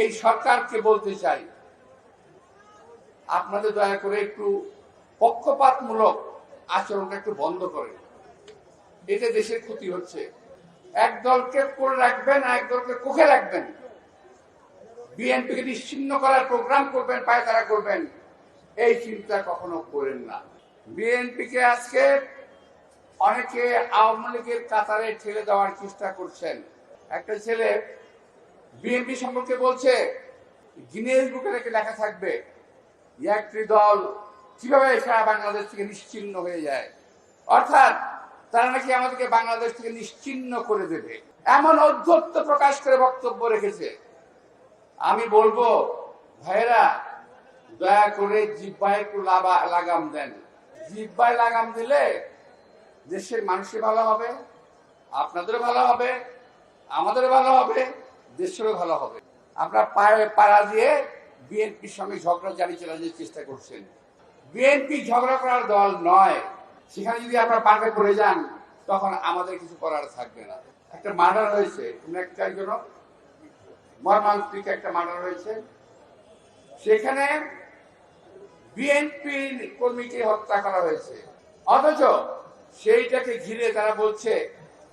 এই সরকারকে বলতে চাই, আপনাদের দয়া করে একটু পক্ষপাতমূলক আচরণটা একটু বন্ধ করেন এতে দেশের ক্ষতি হচ্ছে। এক দলকে করে রাখবেন আর এক দলকে কোখে রাখবেন। বিএনপিকে নিশ্চিন্ন করার প্রোগ্রাম করবেন, পায়তারা করবেন, এই চিন্তা কখনো করেন না। বিএনপিকে আজকে অনেকে আওয়ামী লীগের কাতারে ঠেলে দেওয়ার চেষ্টা করছেন। একটা ছেলে বিএনপি সম্পর্কে বলছে গিনেস বুকে রেখে লেখা থাকবে, একটি দল কীভাবে সারা বাংলাদেশ থেকে নিশ্চিন্ন হয়ে যায়? অর্থাৎ, তারা নাকি আমাদেরকে বাংলাদেশ থেকে নিশ্চিন্ন করে দেবে। এমন অধ্যত্ত প্রকাশ করে বক্তব্য রেখেছে। আমি বলব ভাইরা দয়া করে জিব্বায় একটু লাগাম দেন। জিব্বায় লাগাম দিলে দেশের মানুষের ভালো হবে, আপনাদেরও ভালো হবে, আমাদেরও ভালো হবে। দেশেরও ভালো হবে। আপনারা পায়ে পাড়া দিয়ে বিএনপির সঙ্গে ঝগড়া জারি চালানোর চেষ্টা করছেন। বিএনপি ঝগড়া করার দল নয়। সেখানে যদি আপনারা পড়ে যান, তখন আমাদের কিছু করার থাকবে না। একটা মার্ডার হয়েছে একটা জন্য মর্মান্তিক একটা মার্ডার হয়েছে। সেখানে বিএনপি কর্মীকে হত্যা করা হয়েছে। অথচ সেইটাকে ঘিরে তারা বলছে,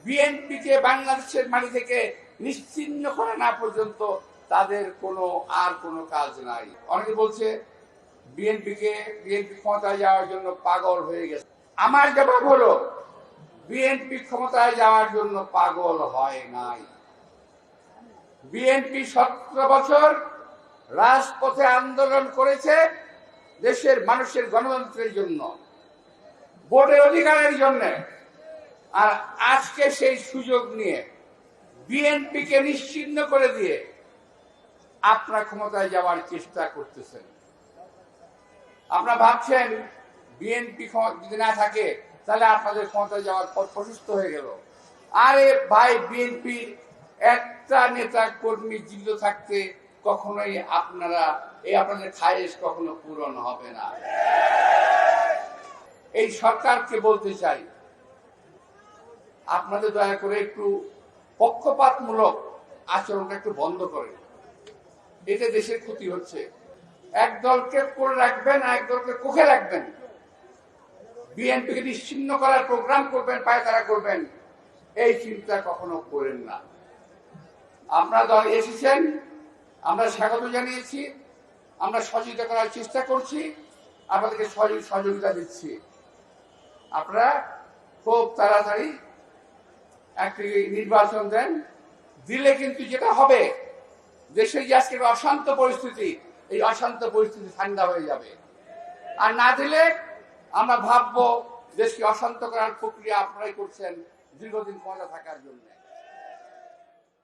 বিএনপিকে বাংলাদেশের মাটি থেকে নিশ্চিন্ন করে না পর্যন্ত তাদের কোনো আর কোনো কাজ নাই। অনেকে বলছে, বিএনপিকে, বিএনপি ক্ষমতায় যাওয়ার জন্য পাগল হয়ে গেছে। আমার জবাব হলো, বিএনপি ক্ষমতায় যাওয়ার জন্য পাগল হয় নাই। বিএনপি সতেরো বছর রাজপথে আন্দোলন করেছে দেশের মানুষের গণতন্ত্রের জন্য, ভোটের অধিকারের জন্য। আর আজকে সেই সুযোগ নিয়ে বিএনপিকে নিশ্চিন্ন করে দিয়ে আপনার ক্ষমতায় যাওয়ার চেষ্টা করতেছেন। আপনারা ভাবছেন, বিএনপি যদি না থাকে, তাহলে আপনাদের ক্ষমতায় যাওয়ার পথ প্রশস্ত হয়ে গেল। আরে ভাই বিএনপির একটা নেতা কর্মী জীবিত থাকতে কখনোই আপনারা, এই আপনাদের খায়েশ কখনো পূরণ হবে না। এই সরকারকে বলতে চাই, আপনাদের দয়া করে একটু পক্ষপাতমূলক আচরণটা একটু বন্ধ করেন এতে দেশের ক্ষতি হচ্ছে। এক দলকে করে রাখবেন, আর এক দলকে কোখে রাখবেন। বিএনপিকে নিশ্চিন্ন করার প্রোগ্রাম করবেন, পায়তারা করবেন, এই চিন্তা কখনো করেন না। আপনারা দল এসেছেন, আমরা স্বাগত জানিয়েছি, আমরা সহযোগিতা করার চেষ্টা করছি, আপনাদেরকে সহযোগী- সহযোগিতা দিচ্ছি। আপনারা খুব তাড়াতাড়ি একটি নির্বাচন দেন, দিলে কিন্তু যেটা হবে দেশে যে আজকের অশান্ত পরিস্থিতি, এই অশান্ত পরিস্থিতি ঠান্ডা হয়ে যাবে। আর না দিলে আমরা ভাববো, দেশকে অশান্ত করার প্রক্রিয়া আপনারাই করছেন, দীর্ঘদিন ক্ষমতা থাকার জন্য।